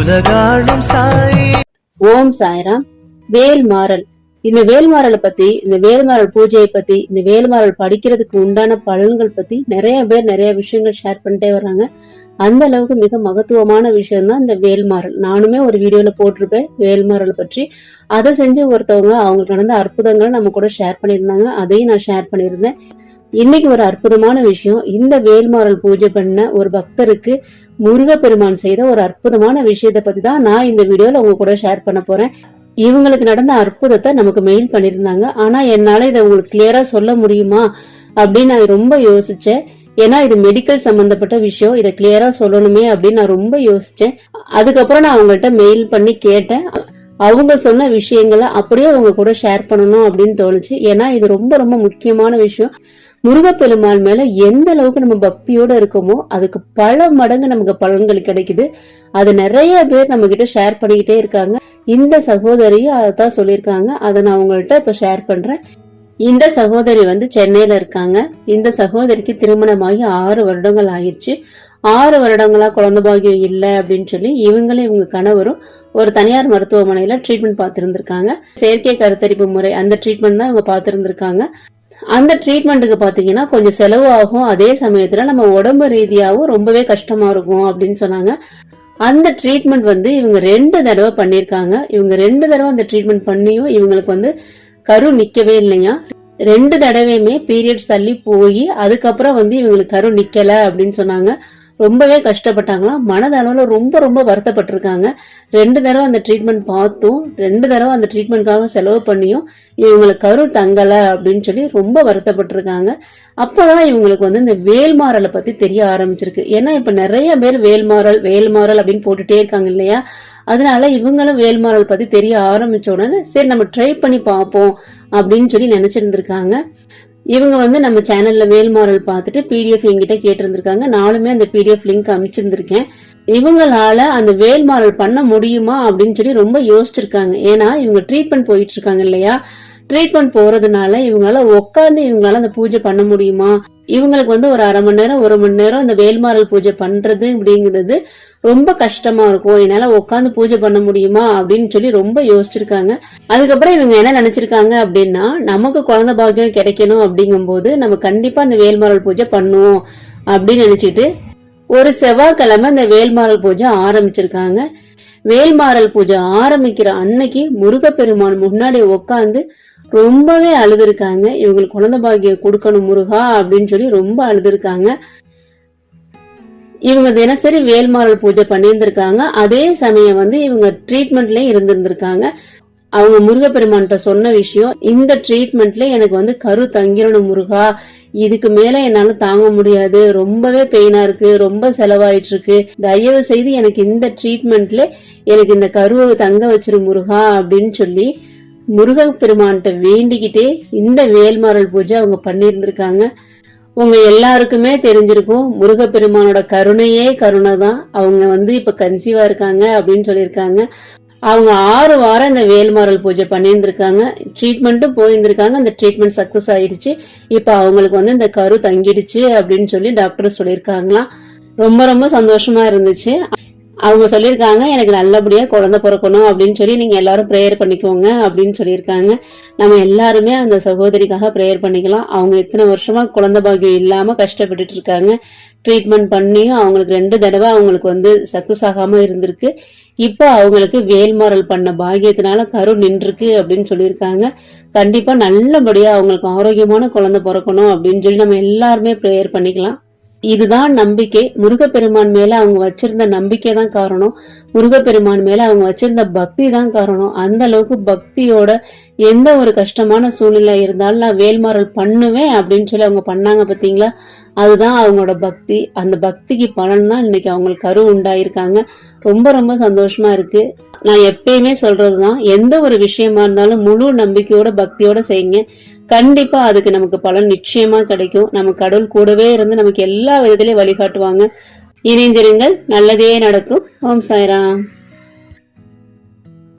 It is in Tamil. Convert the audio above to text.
உலகாழும் சாய். ஓம் சாய்ராம். வேல்மாறல். இந்த வேல்மாறலை பத்தி இந்த வேல்மாறல் பூஜையை பத்தி இந்த வேல்மாறல் படிக்கிறதுக்கு உண்டான பலன்கள் பத்தி நிறைய பேர் நிறைய விஷயங்கள் ஷேர் பண்ணிட்டே வர்றாங்க. அந்த அளவுக்கு மிக மகத்துவமான விஷயம் தான் இந்த வேல்மாறல். நானுமே ஒரு வீடியோல போட்டிருப்பேன் வேல்மாறல் பற்றி. அதை செஞ்சு ஒருத்தவங்க அவங்களுக்கு நடந்த அற்புதங்களை நம்ம கூட ஷேர் பண்ணியிருந்தாங்க. அதையும் நான் ஷேர் பண்ணியிருந்தேன். இன்னைக்கு ஒரு அற்புதமான விஷயம். இந்த வேல்மாறல் பூஜை பண்ண ஒரு பக்தருக்கு முருகப்பெருமான் செய்த ஒரு அற்புதமான விஷயத்தை பத்தி தான் நான் இந்த வீடியோல உங்க கூட ஷேர் பண்ண போறேன். இவங்களுக்கு நடந்த அற்புதத்தை நமக்கு மெயில் பண்ணியிருந்தாங்க ஆனா என்னால இதை உங்களுக்கு கிளியரா சொல்ல முடியுமா? அப்படின்னு நான் ரொம்ப யோசிச்சேன். ஏன்னா இது மெடிக்கல் சம்பந்தப்பட்ட விஷயம். இதை கிளியரா சொல்லணுமே அப்படின்னு நான் ரொம்ப யோசிச்சேன். அதுக்கப்புறம் நான் அவங்கள்ட்ட மெயில் பண்ணி கேட்டேன். அவங்க சொன்ன விஷயங்களை அப்படியே அவங்க கூட ஷேர் பண்ணணும் அப்படின்னு தோணுச்சு. ஏன்னா இது ரொம்ப ரொம்ப முக்கியமான விஷயம். முருகப்பெருமாள் மேல எந்த அளவுக்கு நம்ம பக்தியோட இருக்கோமோ அதுக்கு பல மடங்கு நமக்கு பலன்கள் கிடைக்குது. அது நிறைய பேர் நம்ம கிட்ட ஷேர் பண்ணிக்கிட்டே இருக்காங்க. இந்த சகோதரியும் அதை தான் சொல்லியிருக்காங்க. அதை நான் உங்கள்கிட்ட இப்ப ஷேர் பண்றேன். இந்த சகோதரி வந்து சென்னையில இருக்காங்க. இந்த சகோதரிக்கு திருமணமாகி ஆறு வருடங்கள் ஆயிடுச்சு. ஆறு வருடங்களா குழந்தை பாக்கியம் இல்லை அப்படின்னு சொல்லி இவங்களும் இவங்க கணவரும் ஒரு தனியார் மருத்துவமனையில ட்ரீட்மெண்ட் பார்த்துருந்துருக்காங்க. செயற்கை கருத்தரிப்பு முறை அந்த ட்ரீட்மெண்ட் தான் இவங்க பார்த்துருந்துருக்காங்க. அந்த ட்ரீட்மெண்ட்டுக்கு பார்த்தீங்கன்னா கொஞ்சம் செலவு ஆகும் அதே சமயத்தில் நம்ம உடம்பு ரீதியாகவும் ரொம்பவே கஷ்டமா இருக்கும் அப்படின்னு சொன்னாங்க. அந்த ட்ரீட்மெண்ட் வந்து இவங்க ரெண்டு தடவை பண்ணியிருக்காங்க. இவங்க ரெண்டு தடவை அந்த ட்ரீட்மெண்ட் பண்ணியும் இவங்களுக்கு வந்து கரு நிக்கவே இல்லையா ரெண்டு தடவையுமே பீரியட்ஸ் தள்ளி போய் அதுக்கப்புறம் வந்து இவங்களுக்கு கரு நிக்கல அப்படின்னு சொன்னாங்க. ரொம்பவே கஷ்டப்பட்டாங்களாம். மனதளவில் ரொம்ப ரொம்ப வருத்தப்பட்டிருக்காங்க. ரெண்டு தடவை அந்த ட்ரீட்மெண்ட் பார்த்தும் ரெண்டு தடவை அந்த ட்ரீட்மெண்ட்காக செலவு பண்ணியும் இவங்களுக்கு கரு தங்கலை அப்படின்னு சொல்லி ரொம்ப வருத்தப்பட்டிருக்காங்க. அப்போதான் இவங்களுக்கு வந்து இந்த வேல்மாறலை பற்றி தெரிய ஆரம்பிச்சிருக்கு. ஏன்னா இப்போ நிறைய பேர் வேல்மாறல் வேல்மாறல் அப்படின்னு போட்டுட்டே இருக்காங்க இல்லையா? அதனால இவங்களும் வேல்மாறல் பற்றி தெரிய ஆரம்பிச்ச உடனே சரி நம்ம ட்ரை பண்ணி பார்ப்போம் அப்படின்னு சொல்லி நினச்சிருந்துருக்காங்க. இவங்க வந்து நம்ம சேனல்ல வேல்மாரல் பார்த்துட்டு பிடிஎஃப் என்கிட்ட கேட்டிருந்திருக்காங்க. நானுமே அந்த பிடிஎஃப் லிங்க் அமைச்சிருந்திருக்கேன். இவங்களால அந்த வேல்மாறல் பண்ண முடியுமா அப்படின்னு சொல்லி ரொம்ப யோசிச்சிருக்காங்க. ஏன்னா இவங்க ட்ரீட்மெண்ட் போயிட்டு இருக்காங்க இல்லையா? ட்ரீட்மெண்ட் போறதுனால இவங்களால உட்காந்து இவங்களால அந்த பூஜை பண்ண முடியுமா? இவங்களுக்கு வந்து ஒரு அரை மணி நேரம் ஒரு மணி நேரம் இந்த வேல்மாரல் பூஜை பண்றது அப்படிங்கிறது ரொம்ப கஷ்டமா இருக்கும். என்னால உட்காந்து பூஜை பண்ண முடியுமா? அப்படின்னு சொல்லி ரொம்ப யோசிச்சிருக்காங்க. அதுக்கப்புறம் இவங்க என்ன நினைச்சிருக்காங்க அப்படின்னா நமக்கு குழந்தை பாக்கியம் கிடைக்கணும் அப்படிங்கும்போது நம்ம கண்டிப்பா அந்த வேல்மாரல் பூஜை பண்ணுவோம் அப்படின்னு நினைச்சிட்டு ஒரு செவ்வாய்க்கிழமை இந்த வேல்மாரல் பூஜை ஆரம்பிச்சிருக்காங்க. வேல்மாரல் பூஜை ஆரம்பிக்கிற அன்னைக்கு முருகப்பெருமான் முன்னாடி உட்காந்து ரொம்பவே அழுதுருக்காங்க. இவங்களுக்கு குழந்தை பாக்கியம் கொடுக்கணும் முருகா அப்படின்னு சொல்லி ரொம்ப அழுதுருக்காங்க. இவங்க தினசரி வேல்மாரல் பூஜை பண்ணியிருந்திருக்காங்க. அதே சமயம் வந்து இவங்க ட்ரீட்மெண்ட்லயும் இருந்திருந்திருக்காங்க. அவங்க முருகப்பெருமான்கிட்ட சொன்ன விஷயம் இந்த ட்ரீட்மெண்ட்ல எனக்கு வந்து கரு தங்கிரணும் முருகா. இதுக்கு மேல என்னால தாங்க முடியாது. ரொம்பவே பெயினா இருக்கு. ரொம்ப செலவாயிட்டு இருக்கு தயவு செய்து எனக்கு இந்த ட்ரீட்மெண்ட்ல எனக்கு இந்த கருவை தங்க வச்சிரு முருகா அப்படின்னு சொல்லி முருகப்பெருமான்கிட்ட வேண்டிக்கிட்டே இந்த வேல்மாறல் பூஜை அவங்க பண்ணியிருந்திருக்காங்க. உங்க எல்லாருக்குமே தெரிஞ்சிருக்கும் முருகப்பெருமானோட கருணையே கருணை தான் அவங்க வந்து இப்ப கன்சீவா இருக்காங்க அப்படின்னு சொல்லியிருக்காங்க. அவங்க ஆறு வாரம் இந்த வேல்மாரல் பூஜை பண்ணியிருந்திருக்காங்க. ட்ரீட்மெண்ட்டும் போயிருந்திருக்காங்க. அந்த ட்ரீட்மெண்ட் சக்சஸ் ஆயிடுச்சு. இப்போ அவங்களுக்கு வந்து இந்த கரு தங்கிடுச்சு அப்படின்னு சொல்லி டாக்டர் சொல்லியிருக்காங்களாம். ரொம்ப ரொம்ப சந்தோஷமா இருந்துச்சு. அவங்க சொல்லியிருக்காங்க எனக்கு நல்லபடியாக குழந்தை பிறக்கணும் அப்படின்னு சொல்லி நீங்கள் எல்லாரும் ப்ரேயர் பண்ணிக்கோங்க அப்படின்னு சொல்லியிருக்காங்க. நம்ம எல்லாருமே அந்த சகோதரிக்காக ப்ரேயர் பண்ணிக்கலாம். அவங்க எத்தனை வருஷமாக குழந்தை பாக்கியம் இல்லாமல் கஷ்டப்பட்டுட்டு இருக்காங்க. ட்ரீட்மெண்ட் பண்ணியும் அவங்களுக்கு ரெண்டு தடவை அவங்களுக்கு வந்து சக்ஸஸ் ஆகாமல் இருந்திருக்கு. இப்போ அவங்களுக்கு வேல்மாறல் பண்ண பாகியத்தினால கரு நின்றுருக்கு அப்படின்னு சொல்லியிருக்காங்க. கண்டிப்பாக நல்லபடியாக அவங்களுக்கு ஆரோக்கியமான குழந்தை பிறக்கணும் அப்படின்னு சொல்லி நம்ம எல்லாருமே ப்ரேயர் பண்ணிக்கலாம். இதுதான் நம்பிக்கை. முருகப்பெருமான் மேல அவங்க வச்சிருந்த நம்பிக்கை தான் காரணம். முருகப்பெருமான் மேல அவங்க வச்சிருந்த பக்தி தான் காரணம். அந்த அளவுக்கு பக்தியோட எந்த ஒரு கஷ்டமான சூழ்நிலை இருந்தாலும் நான் வேல்மாறல் பண்ணுவேன் அப்படின்னு சொல்லி அவங்க பண்ணாங்க பாத்தீங்களா? அதுதான் அவங்களோட பக்தி. அந்த பக்திக்கு பலன் தான் இன்னைக்கு அவங்களுக்கு கரு உண்டாயிருக்காங்க. ரொம்ப ரொம்ப சந்தோஷமா இருக்கு. நான் எப்பயுமே சொல்றதுதான் எந்த ஒரு விஷயமா இருந்தாலும் முழு நம்பிக்கையோட பக்தியோட செய்யுங்க. கண்டிப்பா அதுக்கு நமக்கு பலன் நிச்சயமா கிடைக்கும். நம்ம கடவுள் கூடவே இருந்து நமக்கு எல்லா விதத்திலையும் வழிகாட்டுவாங்க. இணைந்திருங்கள். நல்லதே நடக்கும். ஓம் சாய்ராம்.